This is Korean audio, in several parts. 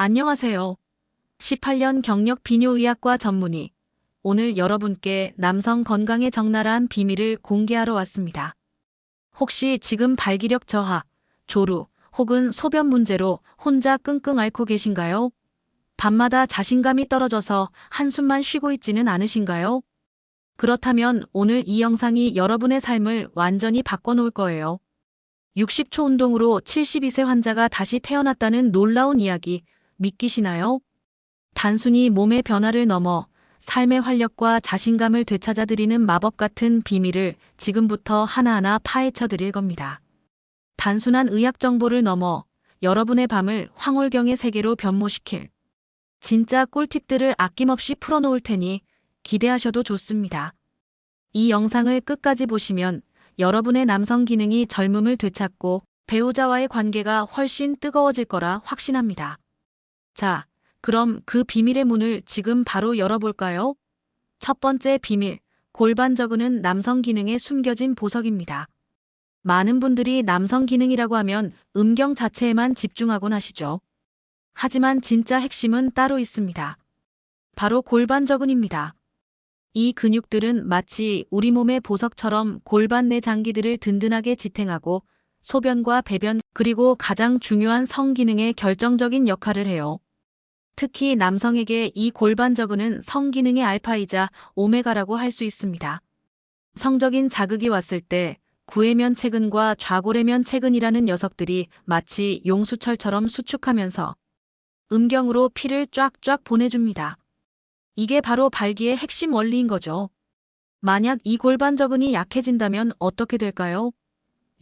안녕하세요. 18년 경력 비뇨의학과 전문의. 오늘 여러분께 남성 건강의 적나라한 비밀을 공개하러 왔습니다. 혹시 지금 발기력 저하, 조루, 혹은 소변 문제로 혼자 끙끙 앓고 계신가요? 밤마다 자신감이 떨어져서 한숨만 쉬고 있지는 않으신가요? 그렇다면 오늘 이 영상이 여러분의 삶을 완전히 바꿔놓을 거예요. 60초 운동으로 72세 환자가 다시 태어났다는 놀라운 이야기 믿기시나요? 단순히 몸의 변화를 넘어 삶의 활력과 자신감을 되찾아드리는 마법 같은 비밀을 지금부터 하나하나 파헤쳐 드릴 겁니다. 단순한 의학 정보를 넘어 여러분의 밤을 황홀경의 세계로 변모시킬 진짜 꿀팁들을 아낌없이 풀어놓을 테니 기대하셔도 좋습니다. 이 영상을 끝까지 보시면 여러분의 남성 기능이 젊음을 되찾고 배우자와의 관계가 훨씬 뜨거워질 거라 확신합니다. 자, 그럼 그 비밀의 문을 지금 바로 열어볼까요? 첫 번째 비밀, 골반 저근은 남성 기능에 숨겨진 보석입니다. 많은 분들이 남성 기능이라고 하면 음경 자체에만 집중하곤 하시죠. 하지만 진짜 핵심은 따로 있습니다. 바로 골반 저근입니다. 이 근육들은 마치 우리 몸의 보석처럼 골반 내 장기들을 든든하게 지탱하고 소변과 배변 그리고 가장 중요한 성기능에 결정적인 역할을 해요. 특히 남성에게 이 골반 저근은 성기능의 알파이자 오메가라고 할 수 있습니다. 성적인 자극이 왔을 때 구해면 체근과 좌골해면 체근이라는 녀석들이 마치 용수철처럼 수축하면서 음경으로 피를 쫙쫙 보내줍니다. 이게 바로 발기의 핵심 원리인 거죠. 만약 이 골반 저근이 약해진다면 어떻게 될까요?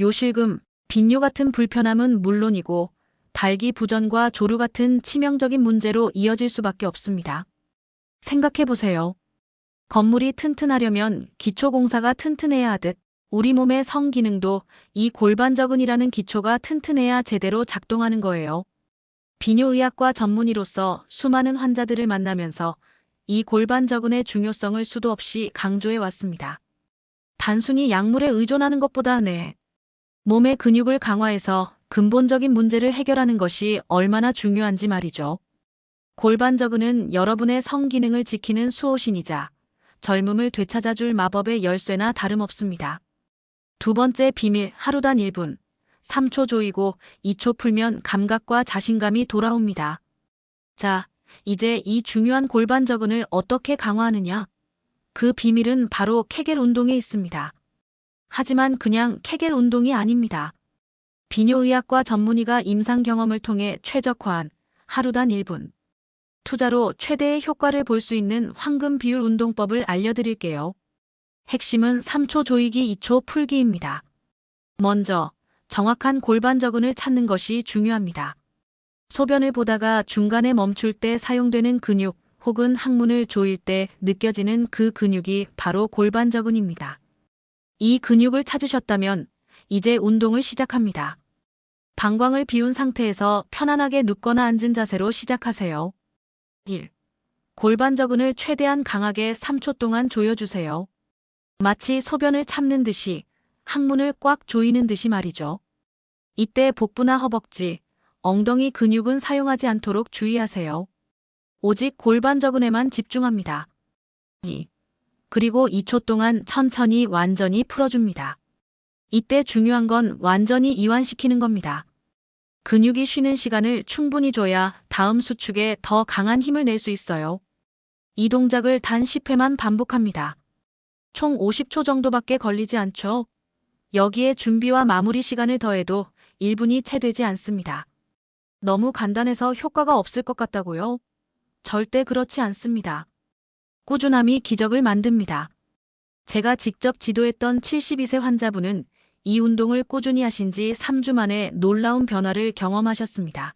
요실금, 빈뇨 같은 불편함은 물론이고 발기 부전과 조루 같은 치명적인 문제로 이어질 수밖에 없습니다. 생각해 보세요. 건물이 튼튼하려면 기초 공사가 튼튼해야 하듯 우리 몸의 성기능도 이 골반저근이라는 기초가 튼튼해야 제대로 작동하는 거예요. 비뇨의학과 전문의로서 수많은 환자들을 만나면서 이 골반저근의 중요성을 수도 없이 강조해 왔습니다. 단순히 약물에 의존하는 것보다 네. 몸의 근육을 강화해서 근본적인 문제를 해결하는 것이 얼마나 중요한지 말이죠. 골반저근은 여러분의 성기능을 지키는 수호신이자 젊음을 되찾아줄 마법의 열쇠나 다름없습니다. 두 번째 비밀 하루단 1분. 3초 조이고 2초 풀면 감각과 자신감이 돌아옵니다. 자, 이제 이 중요한 골반저근을 어떻게 강화하느냐? 그 비밀은 바로 케겔 운동에 있습니다. 하지만 그냥 케겔 운동이 아닙니다. 비뇨의학과 전문의가 임상 경험을 통해 최적화한 하루단 1분. 투자로 최대의 효과를 볼 수 있는 황금 비율 운동법을 알려드릴게요. 핵심은 3초 조이기 2초 풀기입니다. 먼저 정확한 골반 저근을 찾는 것이 중요합니다. 소변을 보다가 중간에 멈출 때 사용되는 근육 혹은 항문을 조일 때 느껴지는 그 근육이 바로 골반 저근입니다. 이 근육을 찾으셨다면 이제 운동을 시작합니다. 방광을 비운 상태에서 편안하게 눕거나 앉은 자세로 시작하세요. 1. 골반 저근을 최대한 강하게 3초 동안 조여주세요. 마치 소변을 참는 듯이 항문을 꽉 조이는 듯이 말이죠. 이때 복부나 허벅지, 엉덩이 근육은 사용하지 않도록 주의하세요. 오직 골반 저근에만 집중합니다. 2. 그리고 2초 동안 천천히 완전히 풀어줍니다. 이때 중요한 건 완전히 이완시키는 겁니다. 근육이 쉬는 시간을 충분히 줘야 다음 수축에 더 강한 힘을 낼 수 있어요. 이 동작을 단 10회만 반복합니다. 총 50초 정도밖에 걸리지 않죠. 여기에 준비와 마무리 시간을 더해도 1분이 채 되지 않습니다. 너무 간단해서 효과가 없을 것 같다고요? 절대 그렇지 않습니다. 꾸준함이 기적을 만듭니다. 제가 직접 지도했던 72세 환자분은 이 운동을 꾸준히 하신 지 3주 만에 놀라운 변화를 경험하셨습니다.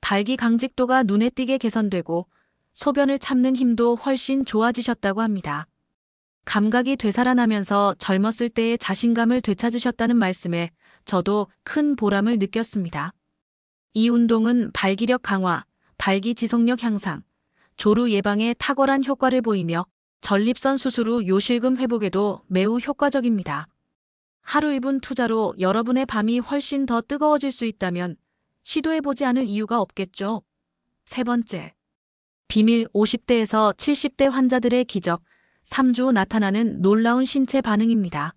발기 강직도가 눈에 띄게 개선되고 소변을 참는 힘도 훨씬 좋아지셨다고 합니다. 감각이 되살아나면서 젊었을 때의 자신감을 되찾으셨다는 말씀에 저도 큰 보람을 느꼈습니다. 이 운동은 발기력 강화, 발기 지속력 향상, 조루 예방에 탁월한 효과를 보이며 전립선 수술 후 요실금 회복에도 매우 효과적입니다. 하루 1분 투자로 여러분의 밤이 훨씬 더 뜨거워질 수 있다면 시도해보지 않을 이유가 없겠죠. 세 번째. 비밀 50대에서 70대 환자들의 기적, 3주 후 나타나는 놀라운 신체 반응입니다.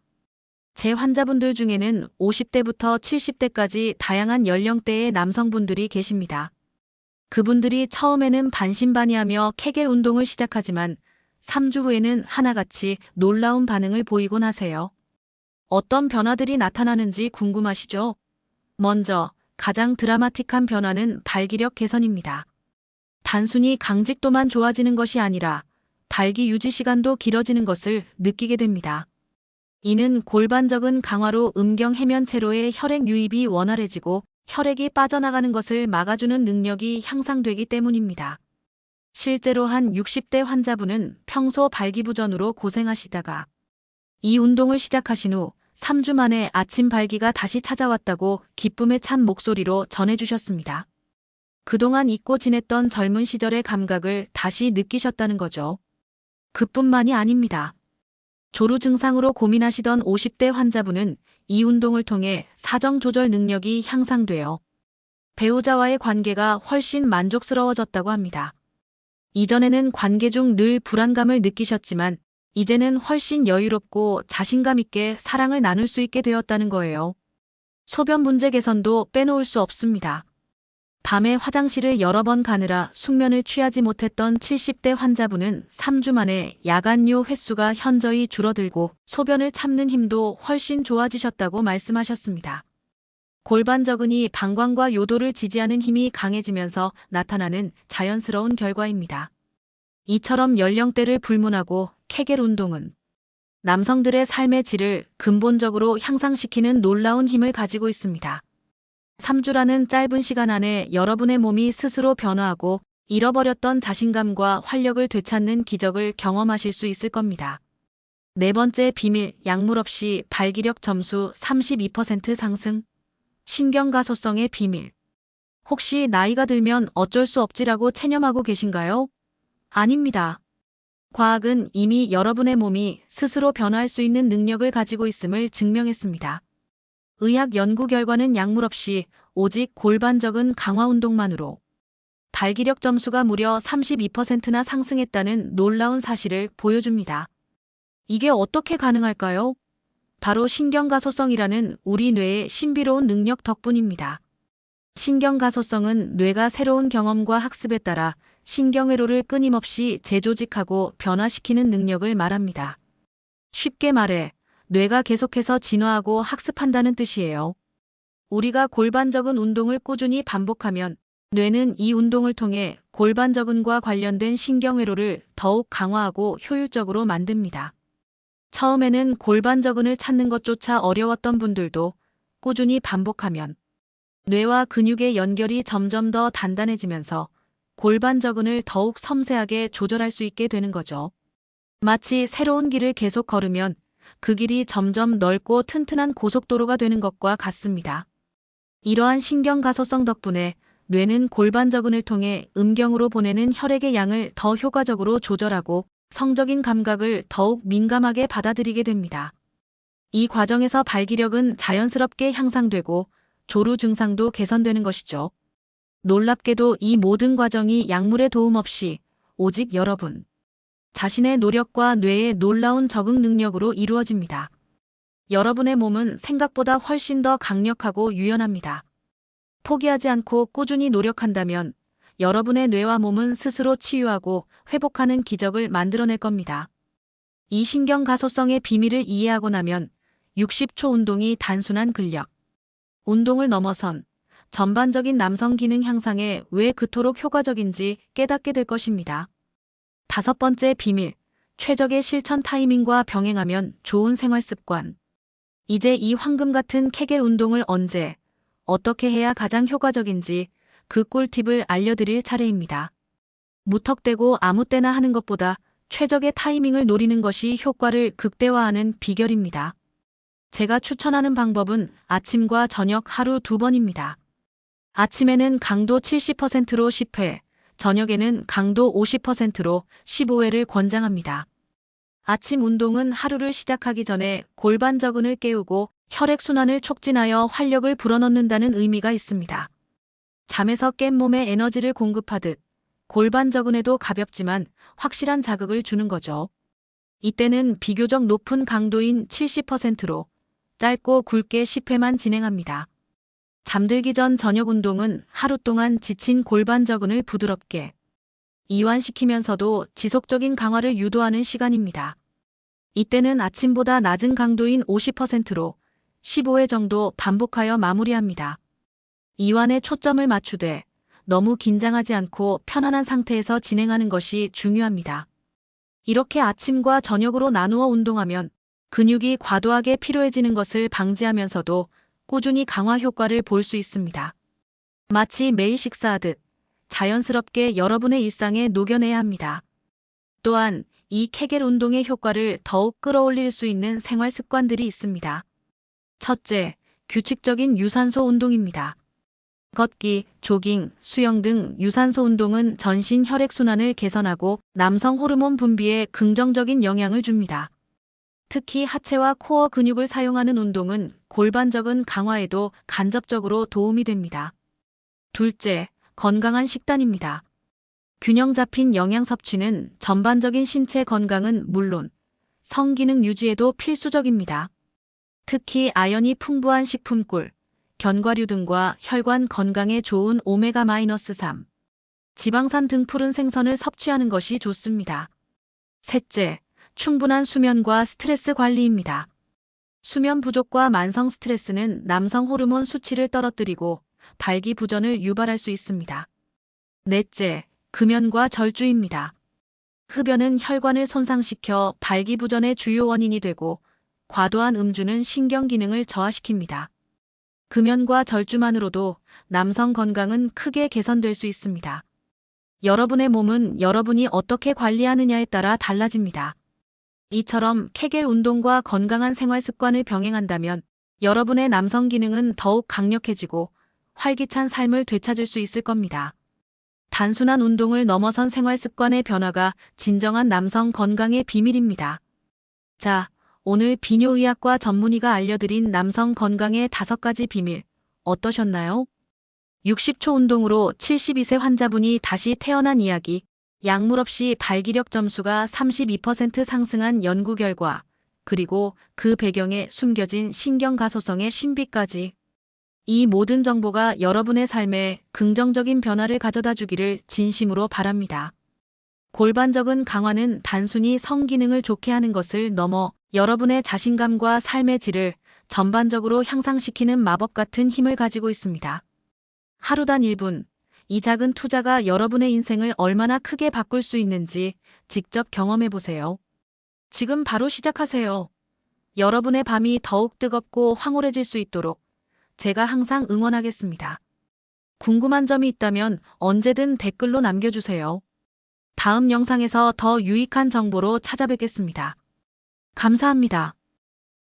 제 환자분들 중에는 50대부터 70대까지 다양한 연령대의 남성분들이 계십니다. 그분들이 처음에는 반신반의하며 케겔 운동을 시작하지만 3주 후에는 하나같이 놀라운 반응을 보이곤 하세요. 어떤 변화들이 나타나는지 궁금하시죠? 먼저 가장 드라마틱한 변화는 발기력 개선입니다. 단순히 강직도만 좋아지는 것이 아니라 발기 유지 시간도 길어지는 것을 느끼게 됩니다. 이는 골반적은 강화로 음경 해면체로의 혈액 유입이 원활해지고 혈액이 빠져나가는 것을 막아주는 능력이 향상되기 때문입니다. 실제로 한 60대 환자분은 평소 발기부전으로 고생하시다가 이 운동을 시작하신 후 3주 만에 아침 발기가 다시 찾아왔다고 기쁨에 찬 목소리로 전해주셨습니다. 그동안 잊고 지냈던 젊은 시절의 감각을 다시 느끼셨다는 거죠. 그뿐만이 아닙니다. 조루 증상으로 고민하시던 50대 환자분은 이 운동을 통해 사정 조절 능력이 향상되어 배우자와의 관계가 훨씬 만족스러워졌다고 합니다. 이전에는 관계 중 늘 불안감을 느끼셨지만 이제는 훨씬 여유롭고 자신감 있게 사랑을 나눌 수 있게 되었다는 거예요. 소변 문제 개선도 빼놓을 수 없습니다. 밤에 화장실을 여러 번 가느라 숙면을 취하지 못했던 70대 환자분은 3주 만에 야간요 횟수가 현저히 줄어들고 소변을 참는 힘도 훨씬 좋아지셨다고 말씀하셨습니다. 골반저근이 방광과 요도를 지지하는 힘이 강해지면서 나타나는 자연스러운 결과입니다. 이처럼 연령대를 불문하고 케겔 운동은 남성들의 삶의 질을 근본적으로 향상시키는 놀라운 힘을 가지고 있습니다. 3주라는 짧은 시간 안에 여러분의 몸이 스스로 변화하고 잃어버렸던 자신감과 활력을 되찾는 기적을 경험하실 수 있을 겁니다. 네 번째 비밀, 약물 없이 발기력 점수 32% 상승. 신경가소성의 비밀. 혹시 나이가 들면 어쩔 수 없지라고 체념하고 계신가요? 아닙니다. 과학은 이미 여러분의 몸이 스스로 변화할 수 있는 능력을 가지고 있음을 증명했습니다. 의학 연구 결과는 약물 없이 오직 골반적은 강화 운동만으로 발기력 점수가 무려 32%나 상승했다는 놀라운 사실을 보여줍니다. 이게 어떻게 가능할까요? 바로 신경가소성이라는 우리 뇌의 신비로운 능력 덕분입니다. 신경가소성은 뇌가 새로운 경험과 학습에 따라 신경회로를 끊임없이 재조직하고 변화시키는 능력을 말합니다. 쉽게 말해, 뇌가 계속해서 진화하고 학습한다는 뜻이에요. 우리가 골반적은 운동을 꾸준히 반복하면 뇌는 이 운동을 통해 골반적은과 관련된 신경회로를 더욱 강화하고 효율적으로 만듭니다. 처음에는 골반적은을 찾는 것조차 어려웠던 분들도 꾸준히 반복하면 뇌와 근육의 연결이 점점 더 단단해지면서 골반적은을 더욱 섬세하게 조절할 수 있게 되는 거죠. 마치 새로운 길을 계속 걸으면 그 길이 점점 넓고 튼튼한 고속도로가 되는 것과 같습니다. 이러한 신경가소성 덕분에 뇌는 골반적은을 통해 음경으로 보내는 혈액의 양을 더 효과적으로 조절하고 성적인 감각을 더욱 민감하게 받아들이게 됩니다. 이 과정에서 발기력은 자연스럽게 향상되고 조루 증상도 개선되는 것이죠. 놀랍게도 이 모든 과정이 약물의 도움 없이 오직 여러분 자신의 노력과 뇌의 놀라운 적응 능력으로 이루어집니다. 여러분의 몸은 생각보다 훨씬 더 강력하고 유연합니다. 포기하지 않고 꾸준히 노력한다면 여러분의 뇌와 몸은 스스로 치유하고 회복하는 기적을 만들어낼 겁니다. 이 신경 가소성의 비밀을 이해하고 나면 60초 운동이 단순한 근력, 운동을 넘어선 전반적인 남성 기능 향상에 왜 그토록 효과적인지 깨닫게 될 것입니다. 다섯 번째 비밀, 최적의 실천 타이밍과 병행하면 좋은 생활 습관. 이제 이 황금 같은 케겔 운동을 언제, 어떻게 해야 가장 효과적인지 그 꿀팁을 알려드릴 차례입니다. 무턱대고 아무 때나 하는 것보다 최적의 타이밍을 노리는 것이 효과를 극대화하는 비결입니다. 제가 추천하는 방법은 아침과 저녁 하루 두 번입니다. 아침에는 강도 70%로 10회, 저녁에는 강도 50%로 15회를 권장합니다. 아침 운동은 하루를 시작하기 전에 골반 저근을 깨우고 혈액순환을 촉진하여 활력을 불어넣는다는 의미가 있습니다. 잠에서 깬 몸에 에너지를 공급하듯 골반 저근에도 가볍지만 확실한 자극을 주는 거죠. 이때는 비교적 높은 강도인 70%로 짧고 굵게 10회만 진행합니다. 잠들기 전 저녁 운동은 하루 동안 지친 골반 저근을 부드럽게 이완시키면서도 지속적인 강화를 유도하는 시간입니다. 이때는 아침보다 낮은 강도인 50%로 15회 정도 반복하여 마무리합니다. 이완에 초점을 맞추되 너무 긴장하지 않고 편안한 상태에서 진행하는 것이 중요합니다. 이렇게 아침과 저녁으로 나누어 운동하면 근육이 과도하게 피로해지는 것을 방지하면서도 꾸준히 강화 효과를 볼 수 있습니다. 마치 매일 식사하듯 자연스럽게 여러분의 일상에 녹여내야 합니다. 또한 이 케겔 운동의 효과를 더욱 끌어올릴 수 있는 생활 습관들이 있습니다. 첫째, 규칙적인 유산소 운동입니다. 걷기, 조깅, 수영 등 유산소 운동은 전신 혈액순환을 개선하고 남성 호르몬 분비에 긍정적인 영향을 줍니다. 특히 하체와 코어 근육을 사용하는 운동은 골반적은 강화에도 간접적으로 도움이 됩니다. 둘째, 건강한 식단입니다. 균형 잡힌 영양 섭취는 전반적인 신체 건강은 물론 성기능 유지에도 필수적입니다. 특히 아연이 풍부한 식품꿀, 견과류 등과 혈관 건강에 좋은 오메가-3, 지방산 등 푸른 생선을 섭취하는 것이 좋습니다. 셋째, 충분한 수면과 스트레스 관리입니다. 수면 부족과 만성 스트레스는 남성 호르몬 수치를 떨어뜨리고 발기부전을 유발할 수 있습니다. 넷째, 금연과 절주입니다. 흡연은 혈관을 손상시켜 발기부전의 주요 원인이 되고 과도한 음주는 신경 기능을 저하시킵니다. 금연과 절주만으로도 남성 건강은 크게 개선될 수 있습니다. 여러분의 몸은 여러분이 어떻게 관리하느냐에 따라 달라집니다. 이처럼 케겔 운동과 건강한 생활 습관을 병행한다면 여러분의 남성 기능은 더욱 강력해지고 활기찬 삶을 되찾을 수 있을 겁니다. 단순한 운동을 넘어선 생활 습관의 변화가 진정한 남성 건강의 비밀입니다. 자, 오늘 비뇨의학과 전문의가 알려드린 남성 건강의 다섯 가지 비밀 어떠셨나요? 60초 운동으로 72세 환자분이 다시 태어난 이야기, 약물 없이 발기력 점수가 32% 상승한 연구 결과, 그리고 그 배경에 숨겨진 신경가소성의 신비까지. 이 모든 정보가 여러분의 삶에 긍정적인 변화를 가져다 주기를 진심으로 바랍니다. 골반적은 강화는 단순히 성기능을 좋게 하는 것을 넘어 여러분의 자신감과 삶의 질을 전반적으로 향상시키는 마법 같은 힘을 가지고 있습니다. 하루단 1분, 이 작은 투자가 여러분의 인생을 얼마나 크게 바꿀 수 있는지 직접 경험해 보세요. 지금 바로 시작하세요. 여러분의 밤이 더욱 뜨겁고 황홀해질 수 있도록 제가 항상 응원하겠습니다. 궁금한 점이 있다면 언제든 댓글로 남겨주세요. 다음 영상에서 더 유익한 정보로 찾아뵙겠습니다. 감사합니다.